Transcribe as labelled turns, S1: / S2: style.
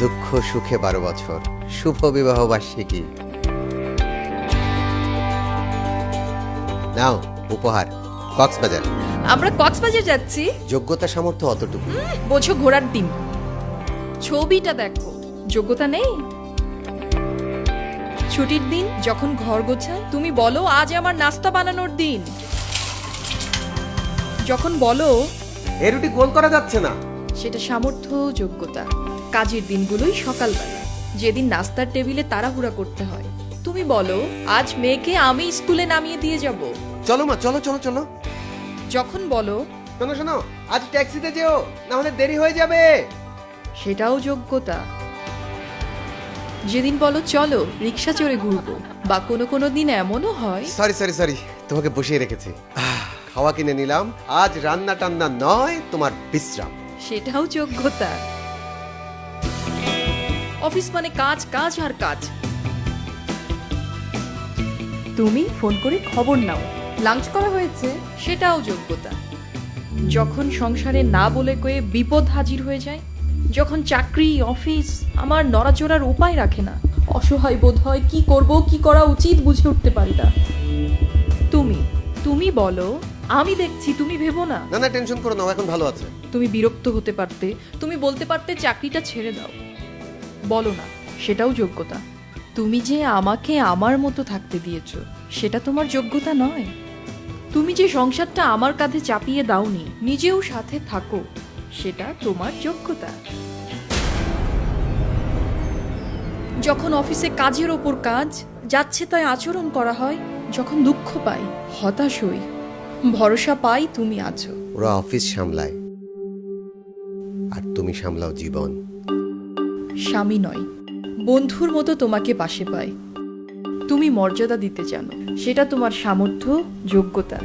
S1: দুঃখ সুখে বারো বছর। শুভ বিবাহ বার্ষিকী নাও উপহার কক্সবাজার।
S2: আমরা কক্সবাজার যাচ্ছি।
S1: যোগ্যতা সামর্থ্য অতটুকু।
S2: বোঝো ঘোড়ার ডিম ছবিটা দেখো। যোগ্যতা নেই? ছুটির দিন যখন ঘর গোছায় তুমি বলো আজ আমার নাস্তা বানানোর দিন। যখন বলো
S1: এ রুটি গোল করা যাচ্ছে না।
S2: সেটা সামর্থ্য যোগ্যতা। কাজের দিনগুলোই সকালবেলা। যেদিন নাস্তার টেবিলে তাড়াহুড়া করতে হয়। তুমি বলো আজ মেয়েকে আমি স্কুলে নামিয়ে দিয়ে যাব।
S1: চলো মা চলো চলো চলো।
S2: যখন বলো
S1: শোনো শোনো আজ ট্যাক্সিতে যেও না হলে দেরি হয়ে যাবে।
S2: সেটাও যোগ্যতা। যেদিন বলো চলো রিক্সা চড়ে ঘুরবো। বা কোনো কোনো দিন এমনও হয়
S1: সরি সরি সরি তোমাকে বসিয়ে রেখেছি। আহ, খাওয়া কিনে নিলাম। আজ রান্না টান্না নয় তোমার বিশ্রাম।
S2: সেটাও যোগ্যতা। অফিস মানে কাজ কাজ আর কাজ। তুমি ফোন করে খবর নাও। লাঞ্চ করা হয়েছে সেটাও যোগ্যতা। যখন সংসারে না বলে কয়ে বিপদ হাজির হয়ে যায় যখন চাকরি অফিস আমার নড়াচড়ার উপায় রাখে না অসহায় বোধ হয় কি করব কি করা উচিত বুঝে উঠতে পারি না। তুমি তুমি বলো আমি দেখছি তুমি ভেবো না।
S1: না না টেনশন করো না ও এখন ভালো আছে।
S2: তুমি বিরক্ত হতে পারতে তুমি বলতে পারতে চাকরিটা ছেড়ে দাও। বলো না, সেটাও যোগ্যতা। তুমি যে আমাকে আমার মতো থাকতে দিয়েছ, সেটা তোমার যোগ্যতা নয়। তুমি যে সংসারটা আমার কাঁধে চাপিয়ে দাওনি, নিজেও সাথে থাকো, সেটা তোমার যোগ্যতা। যখন অফিসে কাজের ওপর কাজ, যাচ্ছে তাই আচরণ করা হয়, যখন দুঃখ পাই, হতাশ হই। ভরসা পাই তুমি আছো।
S1: ওরা অফিস সামলায়, আর তুমি সামলাও জীবন।
S2: স্বামী নয়, বন্ধুর মতো তোমাকে পাশে পায়। তুমি মর্যাদা দিতে জানো, সেটা তোমার সামর্থ্য, যোগ্যতা।